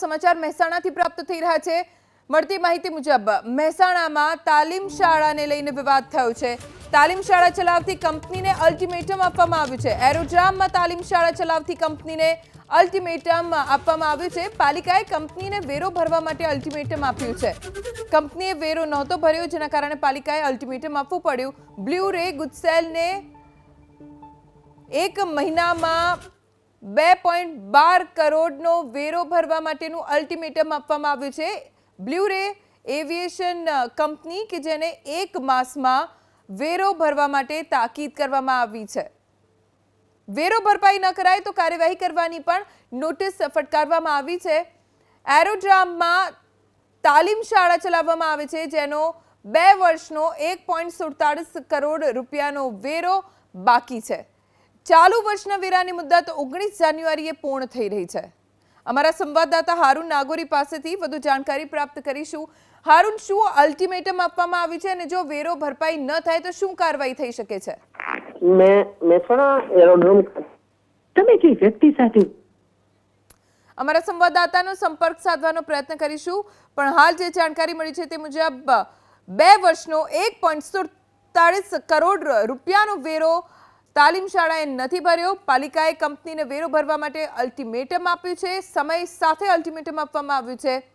સમાચાર મહેસાણાથી પ્રાપ્ત થઈ રહ્યા છે. મળતી માહિતી મુજબ, મહેસાણામાં તાલીમ શાળાને લઈને વિવાદ થયો છે. તાલીમ શાળા ચલાવતી કંપનીને અલ્ટિમેટમ આપવામાં આવ્યું છે. એરોડ્રામમાં તાલીમ શાળા ચલાવતી કંપનીને અલ્ટિમેટમ આપવામાં આવ્યું છે. પાલિકાએ કંપનીને વેરો ભરવા માટે અલ્ટિમેટમ આપ્યું છે. કંપનીએ વેરો નહોતો ભર્યો, જેના કારણે પાલિકાએ અલ્ટિમેટમ આપવું પડ્યું. બ્લુ રે ગુજસેલને એક મહિનામાં બે પોઈન્ટ બાર કરોડનો વેરો ભરવા માટેનું અલ્ટિમેટમ આપવામાં આવ્યું છે. બ્લ્યુરે એવિએશન કંપની કે જેને એક માસમાં વેરો ભરવા માટે તાકીદ કરવામાં આવી છે. વેરો ભરપાઈ ન કરાય તો કાર્યવાહી કરવાની પણ નોટિસ ફટકારવામાં આવી છે. એરોડ્રામમાં તાલીમ શાળા ચલાવવામાં આવે છે, જેનો બે વર્ષનો એક પોઈન્ટ સુડતાળીસ કરોડ રૂપિયાનો વેરો બાકી છે. ચાલુ વર્ષના વેરાની મુદત ઓગણીસ જાન્યુઆરીએ પૂર્ણ થઈ રહી છે. અમારા સંવાદદાતા હારૂન નાગોરી પાસેથી વધુ જાણકારી પ્રાપ્ત કરીશું. હારૂન શું અલ્ટિમેટમ આપવામાં આવ્યું છે અને જો વેરો ભરપાઈ ન થાય તો શું કાર્યવાહી થઈ શકે છે? મેં મહેસાણા એરોડ્રોમ તમે જે વ્યક્તિ સાથે અમારા સંવાદદાતાનો સંપર્ક સાધવાનો પ્રયત્ન કરીશું પણ હાલ જે જાણકારી મળી છે તે મુજબ બે વર્ષનો એક પોઈન્ટ સુડતાળીસ કરોડ રૂપિયાનો વેરો તાલીમ શાળાએ નથી ભર્યો. પાલિકાએ કંપનીને વેરો ભરવા માટે અલ્ટિમેટમ આપ્યું છે. સમય સાથે અલ્ટિમેટમ આપવામાં આવ્યું છે.